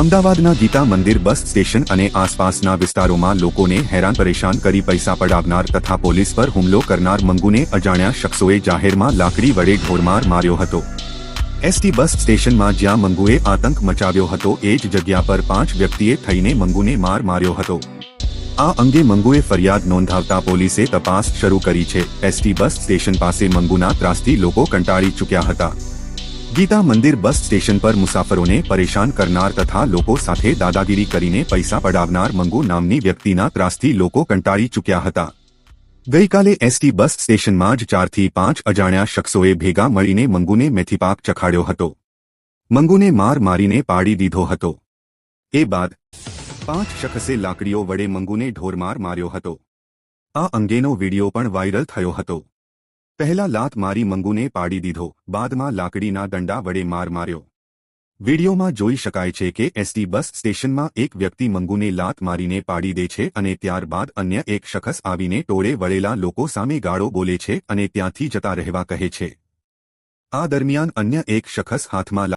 અમદાવાદના ગીતા મંદિર bus station અને આસપાસના વિસ્તારોમાં લોકોને હેરાન પરેશાન કરી પૈસા પડાવનાર તથા પોલીસ પર હુમલો કરનાર મંગુને અજાણ્યા શખ્સોએ જાહેરમાં લાકડી વડે ઢોરમાર માર્યો હતો. એસટી બસ સ્ટેશનમાં જ્યાં મંગુએ આતંક મચાવ્યો હતો, એ જ જગ્યા પર પાંચ વ્યક્તિએ થઈને મંગુને માર માર્યો હતો. આ અંગે મંગુએ ફરિયાદ નોંધાવતા પોલીસે તપાસ શરૂ કરી છે. એસટી બસ સ્ટેશન પાસે મંગુના ત્રાસથી લોકો કંટાળી ચૂક્યા હતા. ગીતા મંદિર બસ સ્ટેશન પર મુસાફરોને પરેશાન કરનાર તથા લોકો સાથે દાદાગીરી કરીને પૈસા પડાવનાર મંગુ નામની વ્યક્તિના ત્રાસથી લોકો કંટાળી ચૂક્યા હતા. ગઈકાલે એસટી બસ સ્ટેશનમાં જ ચારથી પાંચ અજાણ્યા શખ્સોએ ભેગા મળીને મંગુને મેથીપાક ચખાડ્યો હતો. મંગુને માર મારીને પાડી દીધો હતો. એ બાદ પાંચ શખ્સે લાકડીઓ વડે મંગુને ઢોરમાર માર્યો હતો. આ અંગેનો વીડિયો પણ વાયરલ થયો હતો. પહેલા લાત મારી મંગુને પાડી દીધો. બાદમાં લાકડીના દંડા વડે માર માર્યો. વિડીયોમાં જોઈ શકાય છે કે એસટી બસ સ્ટેશનમાં એક વ્યક્તિ મંગુને લાત મારીને પાડી દે છે અને ત્યારબાદ અન્ય એક શખસ આવીને ટોળે વળેલા લોકો સામે ગાળો બોલે છે અને ત્યાંથી જતા રહેવા કહે છે. આ દરમિયાન અન્ય એક શખસ હાથમાં